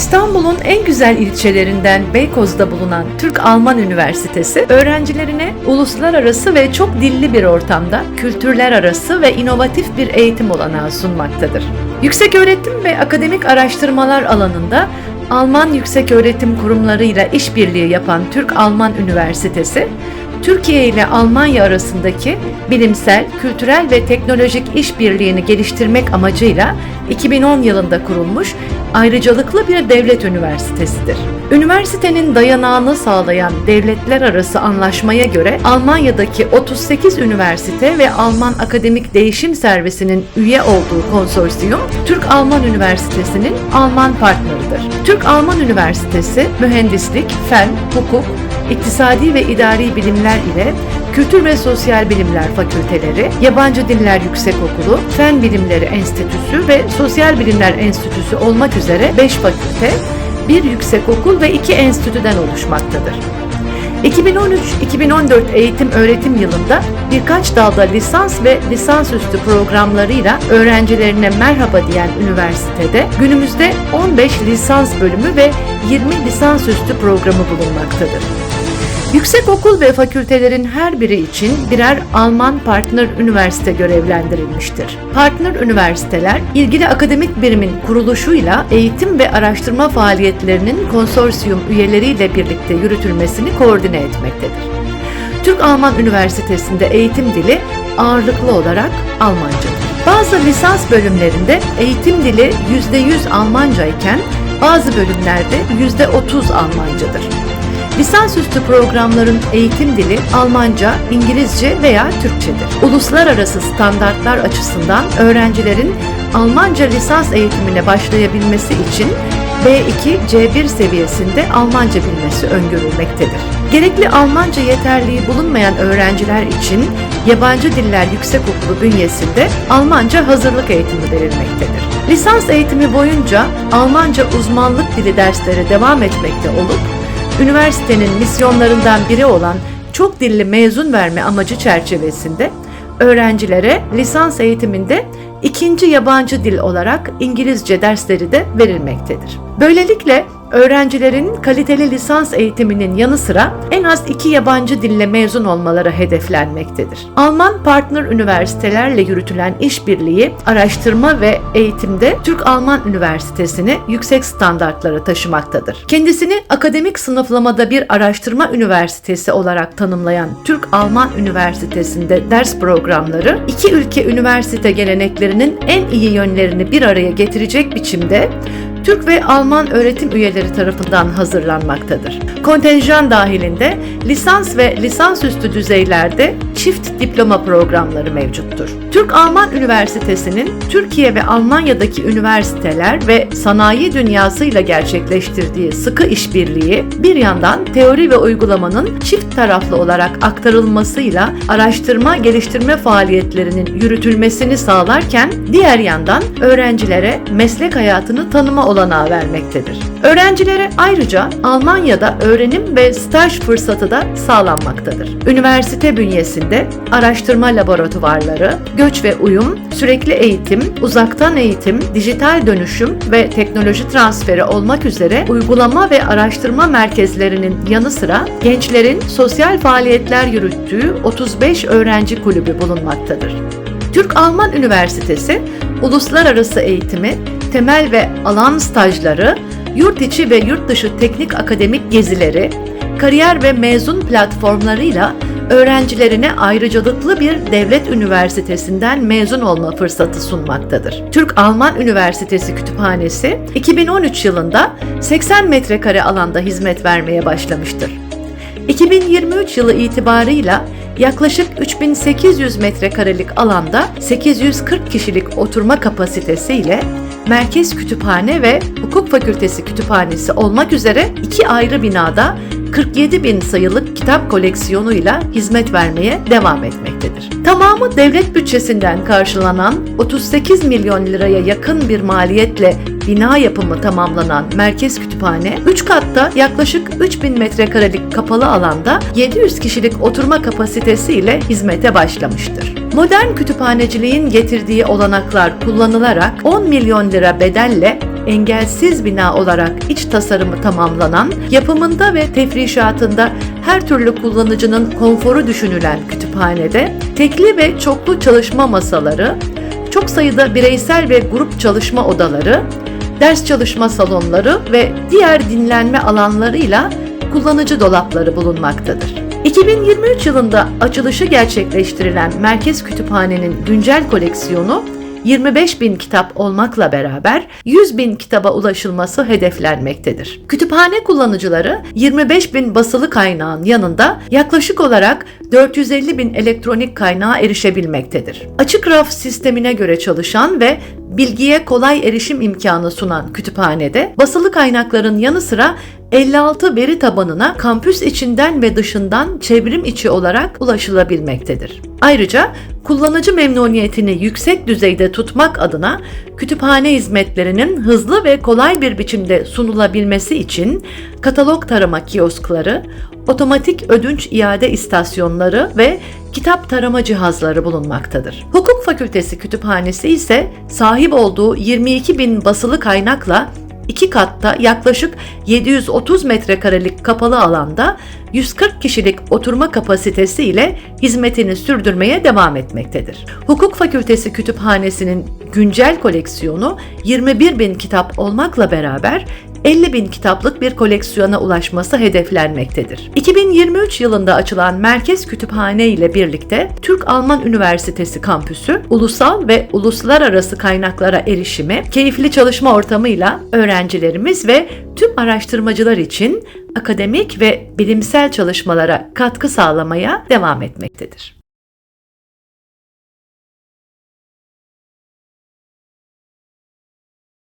İstanbul'un en güzel ilçelerinden Beykoz'da bulunan Türk-Alman Üniversitesi, öğrencilerine uluslararası ve çok dilli bir ortamda kültürler arası ve inovatif bir eğitim olanağı sunmaktadır. Yüksek öğretim ve akademik araştırmalar alanında Alman yükseköğretim kurumlarıyla işbirliği yapan Türk-Alman Üniversitesi, Türkiye ile Almanya arasındaki bilimsel, kültürel ve teknolojik işbirliğini geliştirmek amacıyla 2010 yılında kurulmuş ayrıcalıklı bir devlet üniversitesidir. Üniversitenin dayanağını sağlayan devletler arası anlaşmaya göre Almanya'daki 38 üniversite ve Alman Akademik Değişim Servisi'nin üye olduğu konsorsiyum Türk-Alman Üniversitesi'nin Alman partneridir. Türk-Alman Üniversitesi mühendislik, fen, hukuk, İktisadi ve İdari Bilimler ile Kültür ve Sosyal Bilimler Fakülteleri, Yabancı Diller Yüksekokulu, Fen Bilimleri Enstitüsü ve Sosyal Bilimler Enstitüsü olmak üzere 5 fakülte, bir yüksekokul ve 2 enstitüden oluşmaktadır. 2013-2014 eğitim öğretim yılında birkaç dalda lisans ve lisansüstü programlarıyla öğrencilerine merhaba diyen üniversitede günümüzde 15 lisans bölümü ve 20 lisansüstü programı bulunmaktadır. Yüksekokul ve fakültelerin her biri için birer Alman partner üniversite görevlendirilmiştir. Partner üniversiteler, ilgili akademik birimin kuruluşuyla eğitim ve araştırma faaliyetlerinin konsorsiyum üyeleriyle birlikte yürütülmesini koordine etmektedir. Türk-Alman Üniversitesi'nde eğitim dili ağırlıklı olarak Almancadır. Bazı lisans bölümlerinde eğitim dili %100 Almanca iken bazı bölümlerde %30 Almancadır. Lisansüstü programların eğitim dili Almanca, İngilizce veya Türkçedir. Uluslararası standartlar açısından öğrencilerin Almanca lisans eğitimine başlayabilmesi için B2, C1 seviyesinde Almanca bilmesi öngörülmektedir. Gerekli Almanca yeterliği bulunmayan öğrenciler için Yabancı Diller Yüksekokulu bünyesinde Almanca hazırlık eğitimi verilmektedir. Lisans eğitimi boyunca Almanca uzmanlık dili dersleri devam etmekte olup üniversitenin misyonlarından biri olan çok dilli mezun verme amacı çerçevesinde öğrencilere lisans eğitiminde ikinci yabancı dil olarak İngilizce dersleri de verilmektedir. Böylelikle öğrencilerin kaliteli lisans eğitiminin yanı sıra en az iki yabancı dille mezun olmaları hedeflenmektedir. Alman partner üniversitelerle yürütülen işbirliği, araştırma ve eğitimde Türk-Alman Üniversitesi'ni yüksek standartlara taşımaktadır. Kendisini akademik sınıflamada bir araştırma üniversitesi olarak tanımlayan Türk-Alman Üniversitesi'nde ders programları, iki ülke üniversite geleneklerinin en iyi yönlerini bir araya getirecek biçimde Türk ve Alman öğretim üyeleri tarafından hazırlanmaktadır. Kontenjan dahilinde lisans ve lisansüstü düzeylerde çift diploma programları mevcuttur. Türk-Alman Üniversitesi'nin Türkiye ve Almanya'daki üniversiteler ve sanayi dünyasıyla gerçekleştirdiği sıkı işbirliği bir yandan teori ve uygulamanın çift taraflı olarak aktarılmasıyla araştırma geliştirme faaliyetlerinin yürütülmesini sağlarken diğer yandan öğrencilere meslek hayatını tanıma olanağı vermektedir. Öğrencilere ayrıca Almanya'da öğrenim ve staj fırsatı da sağlanmaktadır. Üniversite bünyesinde araştırma laboratuvarları, göç ve uyum, sürekli eğitim, uzaktan eğitim, dijital dönüşüm ve teknoloji transferi olmak üzere uygulama ve araştırma merkezlerinin yanı sıra gençlerin sosyal faaliyetler yürüttüğü 35 öğrenci kulübü bulunmaktadır. Türk-Alman Üniversitesi uluslararası eğitimi, temel ve alan stajları, yurt içi ve yurt dışı teknik akademik gezileri, kariyer ve mezun platformlarıyla öğrencilerine ayrıcalıklı bir devlet üniversitesinden mezun olma fırsatı sunmaktadır. Türk-Alman Üniversitesi Kütüphanesi 2013 yılında 80 metrekare alanda hizmet vermeye başlamıştır. 2023 yılı itibarıyla yaklaşık 3800 metrekarelik alanda 840 kişilik oturma kapasitesiyle Merkez Kütüphane ve Hukuk Fakültesi Kütüphanesi olmak üzere iki ayrı binada 47 bin sayılık kitap koleksiyonuyla hizmet vermeye devam etmektedir. Tamamı devlet bütçesinden karşılanan 38 milyon liraya yakın bir maliyetle bina yapımı tamamlanan Merkez Kütüphane, 3 katta yaklaşık 3000 metrekarelik kapalı alanda 700 kişilik oturma kapasitesi ile hizmete başlamıştır. Modern kütüphaneciliğin getirdiği olanaklar kullanılarak 10 milyon lira bedelle engelsiz bina olarak iç tasarımı tamamlanan, yapımında ve tefrişatında her türlü kullanıcının konforu düşünülen kütüphanede tekli ve çoklu çalışma masaları, çok sayıda bireysel ve grup çalışma odaları, ders çalışma salonları ve diğer dinlenme alanlarıyla kullanıcı dolapları bulunmaktadır. 2023 yılında açılışı gerçekleştirilen Merkez Kütüphane'nin güncel koleksiyonu 25 bin kitap olmakla beraber 100 bin kitaba ulaşılması hedeflenmektedir. Kütüphane kullanıcıları 25 bin basılı kaynağın yanında yaklaşık olarak 450 bin elektronik kaynağa erişebilmektedir. Açık raf sistemine göre çalışan ve bilgiye kolay erişim imkanı sunan kütüphanede basılı kaynakların yanı sıra 56 veri tabanına kampüs içinden ve dışından çevrim içi olarak ulaşılabilmektedir. Ayrıca kullanıcı memnuniyetini yüksek düzeyde tutmak adına kütüphane hizmetlerinin hızlı ve kolay bir biçimde sunulabilmesi için katalog tarama kioskları, otomatik ödünç iade istasyonları ve kitap tarama cihazları bulunmaktadır. Hukuk Fakültesi Kütüphanesi ise sahip olduğu 22 bin basılı kaynakla iki katta yaklaşık 730 metrekarelik kapalı alanda 140 kişilik oturma kapasitesi ile hizmetini sürdürmeye devam etmektedir. Hukuk Fakültesi Kütüphanesi'nin güncel koleksiyonu 21 bin kitap olmakla beraber 50 bin kitaplık bir koleksiyona ulaşması hedeflenmektedir. 2023 yılında açılan Merkez Kütüphane ile birlikte Türk-Alman Üniversitesi kampüsü ulusal ve uluslararası kaynaklara erişimi, keyifli çalışma ortamıyla öğrencilerimiz ve tüm araştırmacılar için akademik ve bilimsel çalışmalara katkı sağlamaya devam etmektedir.